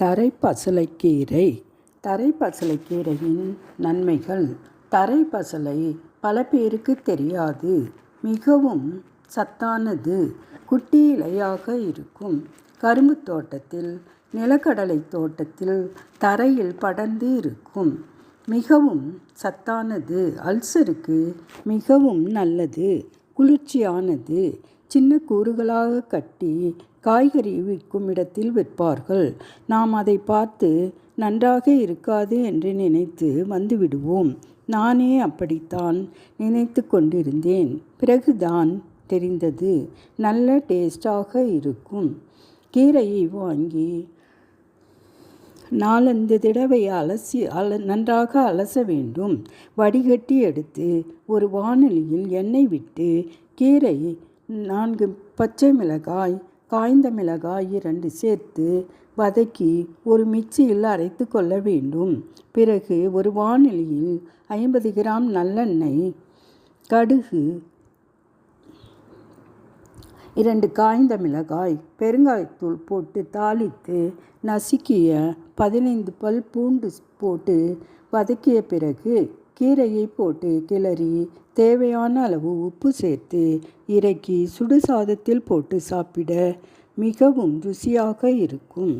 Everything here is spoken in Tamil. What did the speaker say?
தரைப்பசலைக்கீரை. தரைப்பசலைக்கீரையின் நன்மைகள் தரைப்பசலை பல பேருக்கு தெரியாது மிகவும் சத்தானது குட்டி இலையாக இருக்கும். கரும்பு தோட்டத்தில் நிலக்கடலை தோட்டத்தில் தரையில் படர்ந்து இருக்கும். மிகவும் சத்தானது அல்சருக்கு மிகவும் நல்லது குளிர்ச்சியானது சின்ன கூறுகளாக கட்டி காய்கறி விற்கும் இடத்தில் விற்பார்கள். நாம் அதை பார்த்து நன்றாக இருக்காது என்று நினைத்து வந்துவிடுவோம். நானே அப்படித்தான் நினைத்து கொண்டிருந்தேன். பிறகுதான் தெரிந்தது நல்ல டேஸ்டாக இருக்கும். கீரையை வாங்கி நாலந்து தடவை அலசி அல நன்றாக அலச வேண்டும். வடிகட்டி எடுத்து ஒரு வானொலியில் எண்ணெய் விட்டு கீரை நான்கு பச்சை மிளகாய் காய்ந்த மிளகாய் இரண்டு சேர்த்து வதக்கி ஒரு மிக்சியில் அரைத்து கொள்ள வேண்டும். பிறகு ஒரு வானிலையில் ஐம்பது கிராம் நல்லெண்ணெய் கடுகு இரண்டு காய்ந்த மிளகாய் பெருங்காயத்தூள் போட்டு தாளித்து நசுக்கிய பதினைந்து பல் பூண்டு போட்டு வதக்கிய பிறகு கீரையை போட்டு கிளறி தேவையான அளவு உப்பு சேர்த்து இறக்கி சுடு சாதத்தில் போட்டு சாப்பிட மிகவும் ருசியாக இருக்கும்.